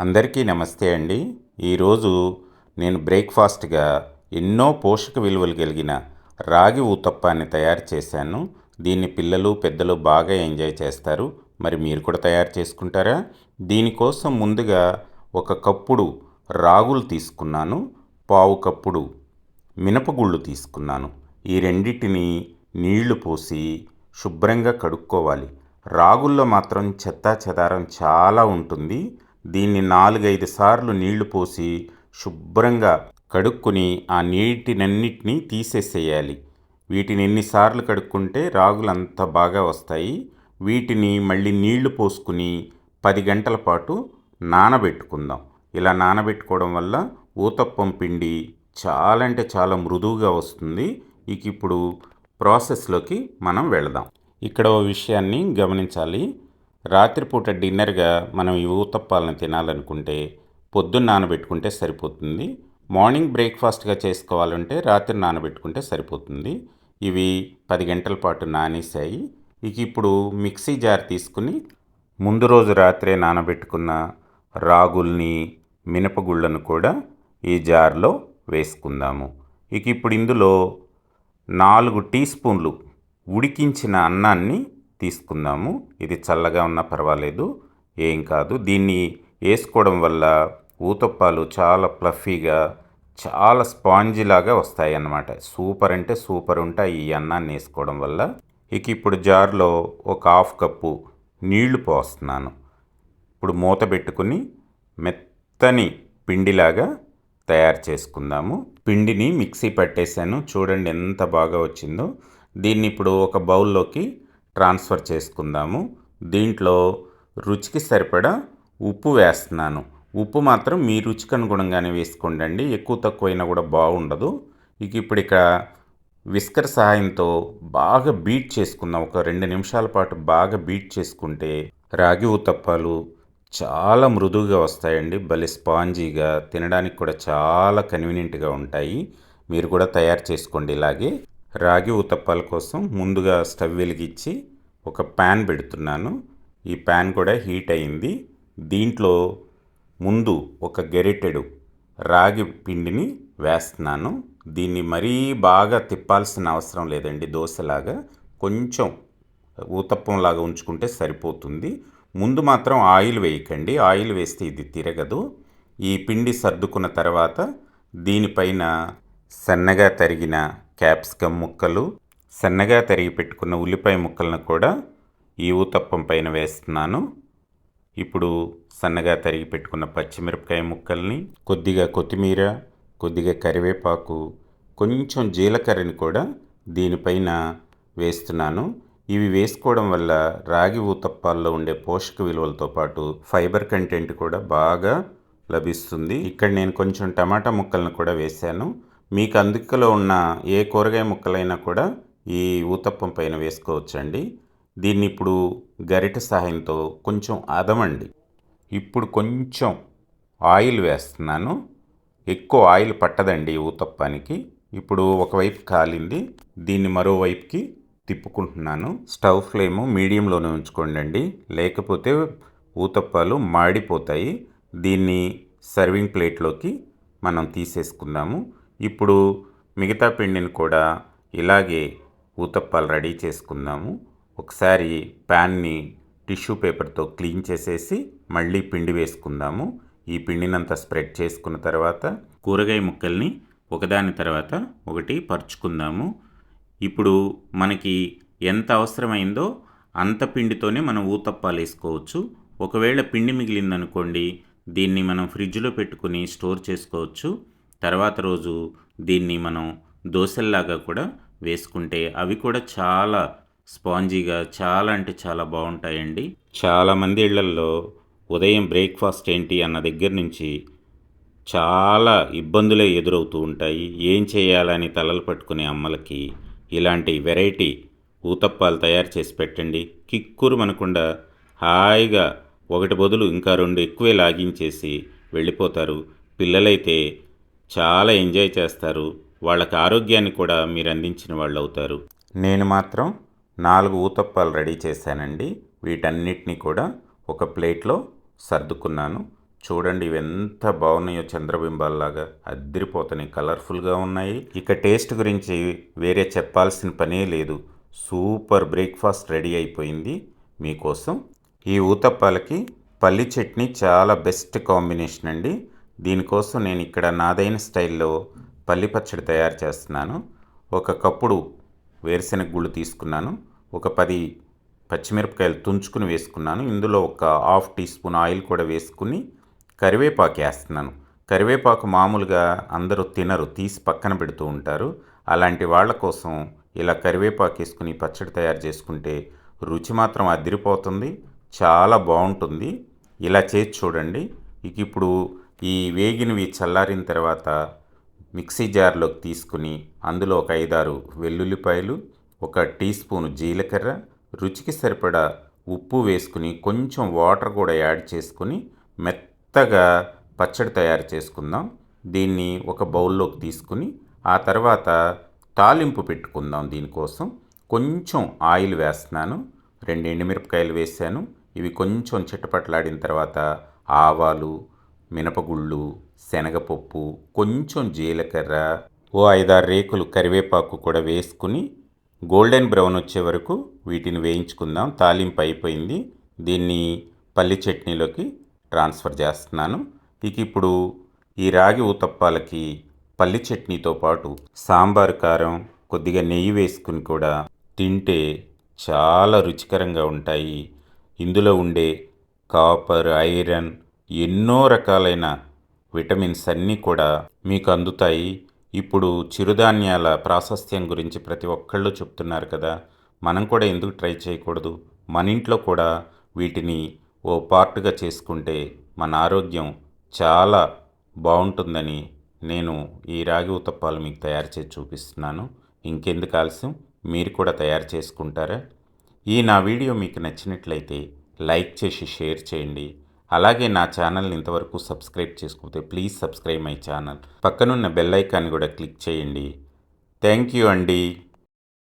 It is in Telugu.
అందరికీ నమస్తే అండి. ఈరోజు నేను బ్రేక్ఫాస్ట్గా ఎన్నో పోషక విలువలు కలిగిన రాగి ఊతప్పాన్ని తయారు చేశాను. దీన్ని పిల్లలు పెద్దలు బాగా ఎంజాయ్ చేస్తారు. మరి మీరు కూడా తయారు చేసుకుంటారా? దీనికోసం ముందుగా ఒక కప్పుడు రాగులు తీసుకున్నాను. పావు కప్పుడు మినపగుళ్ళు తీసుకున్నాను. ఈ రెండింటిని నీళ్ళు పోసి శుభ్రంగా కడుక్కోవాలి. రాగుల్లో మాత్రం చెత్తా చెదారం చాలా ఉంటుంది. దీన్ని నాలుగైదు సార్లు నీళ్ళు పోసి శుభ్రంగా కడుక్కుని ఆ నీటినన్నిటినీ తీసేసేయాలి. వీటిని ఎన్నిసార్లు కడుక్కుంటే రాగులు అంత బాగా వస్తాయి. వీటిని మళ్ళీ నీళ్ళు పోసుకుని పది గంటల పాటు నానబెట్టుకుందాం. ఇలా నానబెట్టుకోవడం వల్ల ఊతప్పం పిండి చాలా అంటే చాలా మృదువుగా వస్తుంది. ఇక ఇప్పుడు ప్రాసెస్లోకి మనం వెళదాం. ఇక్కడ ఓ విషయాన్ని గమనించాలి. రాత్రిపూట డిన్నర్గా మనం ఈ ఊతప్పాలను తినాలనుకుంటే పొద్దున్న నానబెట్టుకుంటే సరిపోతుంది. మార్నింగ్ బ్రేక్ఫాస్ట్గా చేసుకోవాలంటే రాత్రి నానబెట్టుకుంటే సరిపోతుంది. ఇవి పది గంటల పాటు నానేసాయి ఇక ఇప్పుడు మిక్సీ జార్ తీసుకుని ముందు రోజు రాత్రే నానబెట్టుకున్న రాగుల్ని మినపగుళ్ళను కూడా ఈ జార్లో వేసుకుందాము. ఇక ఇప్పుడు ఇందులో నాలుగు టీ స్పూన్లు ఉడికించిన అన్నాన్ని తీసుకుందాము ఇది చల్లగా ఉన్నా పర్వాలేదు ఏం కాదు. దీన్ని వేసుకోవడం వల్ల ఊతప్పాలు చాలా ప్లఫీగా చాలా స్పాంజిలాగా వస్తాయి అన్నమాట సూపర్ అంటే సూపర్ ఉంటాయి ఈ అన్నాన్ని వేసుకోవడం వల్ల. ఇక ఇప్పుడు జార్లో ఒక హాఫ్ కప్పు నీళ్ళు పోస్తున్నాను. ఇప్పుడు మూత పెట్టుకుని మెత్తని పిండిలాగా తయారు చేసుకుందాము. పిండిని మిక్సీ పట్టేశాను చూడండి ఎంత బాగా వచ్చిందో. దీన్ని ఇప్పుడు ఒక బౌల్లోకి ట్రాన్స్ఫర్ చేసుకుందాము. దీంట్లో రుచికి సరిపడా ఉప్పు వేస్తున్నాను. ఉప్పు మాత్రం మీ రుచికి అనుగుణంగానే వేసుకోండి ఎక్కువ తక్కువైనా కూడా బాగుండదు. ఇక ఇప్పుడు ఇక విస్కర్ సహాయంతో బాగా బీట్ చేసుకుందాం. ఒక రెండు నిమిషాల పాటు బాగా బీట్ చేసుకుంటే రాగి ఉతప్పాలు చాలా మృదువుగా వస్తాయండి. భలే స్పాంజీగా తినడానికి కూడా చాలా కన్వీనియంట్గా ఉంటాయి. మీరు కూడా తయారు చేసుకోండి ఇలాగే. రాగి ఉతప్పాల కోసం ముందుగా స్టవ్ వెలిగించి ఒక ప్యాన్ పెడుతున్నాను. ఈ ప్యాన్ కూడా హీట్ అయింది. దీంట్లో ముందు ఒక గెరిటెడు రాగి పిండిని వేస్తున్నాను. దీన్ని మరీ బాగా తిప్పాల్సిన అవసరం లేదండి దోశలాగా. కొంచెం ఊతప్పంలాగా ఉంచుకుంటే సరిపోతుంది. ముందు మాత్రం ఆయిల్ వేయకండి. ఆయిల్ వేస్తే ఇది తిరగదు. ఈ పిండి సర్దుకున్న తర్వాత దీనిపైన సన్నగా తరిగిన క్యాప్సికమ్ ముక్కలు సన్నగా తరిగి పెట్టుకున్న ఉల్లిపాయ ముక్కలను కూడా ఈ ఊతప్పం పైన వేస్తున్నాను. ఇప్పుడు సన్నగా తరిగి పెట్టుకున్న పచ్చిమిరపకాయ ముక్కల్ని కొద్దిగా కొత్తిమీర కొద్దిగా కరివేపాకు కొంచెం జీలకర్రని కూడా దీనిపైన వేస్తున్నాను. ఇవి వేసుకోవడం వల్ల రాగి ఊతప్పాల్లో ఉండే పోషక విలువలతో పాటు ఫైబర్ కంటెంట్ కూడా బాగా లభిస్తుంది. ఇక్కడ నేను కొంచెం టమాటా ముక్కలను కూడా వేశాను. మీకు అందుకలో ఉన్న ఏ కూరగాయ ముక్కలైనా కూడా ఈ ఊతప్పం పైన వేసుకోవచ్చండి. దీన్ని ఇప్పుడు గరిట సహాయంతో కొంచెం అదమండి. ఇప్పుడు కొంచెం ఆయిల్ వేస్తున్నాను. ఎక్కువ ఆయిల్ పట్టదండి ఊతప్పానికి. ఇప్పుడు ఒకవైపు కాలింది. దీన్ని మరోవైపుకి తిప్పుకుంటున్నాను. స్టవ్ ఫ్లేము మీడియంలోనే ఉంచుకోండి లేకపోతే ఊతప్పాలు మాడిపోతాయి. దీన్ని సర్వింగ్ ప్లేట్లోకి మనం తీసేసుకుందాము. ఇప్పుడు మిగతా పిండిని కూడా ఇలాగే ఊతప్పాలు రెడీ చేసుకుందాము. ఒకసారి ప్యాన్ని టిష్యూ పేపర్తో క్లీన్ చేసేసి మళ్ళీ పిండి వేసుకుందాము. ఈ పిండినంతా స్ప్రెడ్ చేసుకున్న తర్వాత కూరగాయ ముక్కల్ని ఒకదాని తర్వాత ఒకటి పరుచుకుందాము. ఇప్పుడు మనకి ఎంత అవసరమైందో అంత పిండితోనే మనం ఊతప్పాలు వేసుకోవచ్చు. ఒకవేళ పిండి మిగిలిందనుకోండి దీన్ని మనం ఫ్రిడ్జ్లో పెట్టుకుని స్టోర్ చేసుకోవచ్చు. తర్వాత రోజు దీన్ని మనం దోశల్లాగా కూడా వేసుకుంటే అవి కూడా చాలా స్పాంజీగా చాలా అంటే చాలా బాగుంటాయండి. చాలామంది ఇళ్ళల్లో ఉదయం బ్రేక్ఫాస్ట్ ఏంటి అన్న దగ్గర నుంచి చాలా ఇబ్బందులే ఎదురవుతూ ఉంటాయి. ఏం చేయాలని తలలు పట్టుకునే అమ్మలకి ఇలాంటి వెరైటీ ఊతప్పాలు తయారు చేసి పెట్టండి. కిక్కురు మనకుండా హాయిగా ఒకటి బదులు ఇంకా రెండు ఎక్కువే లాగించేసి వెళ్ళిపోతారు. పిల్లలైతే చాలా ఎంజాయ్ చేస్తారు. వాళ్ళకి ఆరోగ్యాన్ని కూడా మీరు అందించిన వాళ్ళు అవుతారు. నేను మాత్రం నాలుగు ఊతప్పాలు రెడీ చేశానండి. వీటన్నిటినీ కూడా ఒక ప్లేట్లో సర్దుకున్నాను. చూడండి ఇవి ఎంత బాగున్నాయో చంద్రబింబాల్లాగా. అద్దరిపోతున్నాయి కలర్ఫుల్గా ఉన్నాయి. ఇక టేస్ట్ గురించి వేరే చెప్పాల్సిన పనే లేదు. సూపర్ బ్రేక్ఫాస్ట్ రెడీ అయిపోయింది. మీకోసం ఈ ఊతప్పాలకి పల్లి చట్నీ చాలా బెస్ట్ కాంబినేషన్ అండి. దీనికోసం నేను ఇక్కడ నాదైన స్టైల్లో పల్లి పచ్చడి తయారు చేస్తున్నాను. ఒక కప్పుడు వేరుశెనగ గుళ్ళు తీసుకున్నాను. ఒక పది పచ్చిమిరపకాయలు తుంచుకుని వేసుకున్నాను. ఇందులో ఒక హాఫ్ టీ స్పూన్ ఆయిల్ కూడా వేసుకుని కరివేపాకు వేస్తున్నాను. కరివేపాకు మామూలుగా అందరూ తినరు తీసి పక్కన పెడుతూ ఉంటారు. అలాంటి వాళ్ళ కోసం ఇలా కరివేపాకు వేసుకుని పచ్చడి తయారు చేసుకుంటే రుచి మాత్రం అదిరిపోతుంది చాలా బాగుంటుంది. ఇలా చేసి చూడండి. ఇక ఇప్పుడు ఈ వేగినవి చల్లారిన తర్వాత మిక్సీ జార్లోకి తీసుకుని అందులో ఒక ఐదారు వెల్లుల్లిపాయలు ఒక టీ స్పూన్ జీలకర్ర రుచికి సరిపడా ఉప్పు వేసుకుని కొంచెం వాటర్ కూడా యాడ్ చేసుకుని మెత్తగా పచ్చడి తయారు చేసుకుందాం. దీన్ని ఒక బౌల్లోకి తీసుకుని ఆ తర్వాత తాలింపు పెట్టుకుందాం దీనికోసం. కొంచెం ఆయిల్ వేస్తున్నాను. రెండు ఎండుమిరపకాయలు వేసాను. ఇవి కొంచెం చిట్టపట్లాడిన తర్వాత ఆవాలు మినపగుళ్ళు శనగపప్పు కొంచెం జీలకర్ర ఓ ఐదారు రేకులు కరివేపాకు కూడా వేసుకుని గోల్డెన్ బ్రౌన్ వచ్చే వరకు వీటిని వేయించుకుందాం. తాలింపు అయిపోయింది. దీన్ని పల్లి చట్నీలోకి ట్రాన్స్ఫర్ చేస్తున్నాను. ఇక ఇప్పుడు ఈ రాగి ఊతప్పాలకి పల్లి చట్నీతో పాటు సాంబార్ కారం కొద్దిగా నెయ్యి వేసుకుని కూడా తింటే చాలా రుచికరంగా ఉంటాయి. ఇందులో ఉండే కాపర్ ఐరన్ ఎన్నో రకాలైన విటమిన్స్ అన్నీ కూడా మీకు అందుతాయి ఇప్పుడు చిరుధాన్యాల ప్రాశస్త్యం గురించి ప్రతి ఒక్కళ్ళు చెప్తున్నారు కదా. మనం కూడా ఎందుకు ట్రై చేయకూడదు? మన ఇంట్లో కూడా వీటిని ఓ పార్ట్గా చేసుకుంటే మన ఆరోగ్యం చాలా బాగుంటుందని నేను ఈ రాగి ఉతప్పాలు మీకు తయారు చేసి చూపిస్తున్నాను. ఇంకెందుకు ఆలస్యం? మీరు కూడా తయారు చేసుకుంటారా? ఈ నా వీడియో మీకు నచ్చినట్లయితే లైక్ చేసి షేర్ చేయండి. అలాగే నా ఛానల్ని ఇంతవరకు సబ్స్క్రైబ్ చేసుకుంటే ప్లీజ్ సబ్స్క్రైబ్ మై ఛానల్. పక్కనున్న బెల్ ఐకాన్ కూడా క్లిక్ చేయండి. థ్యాంక్ యూ అండి.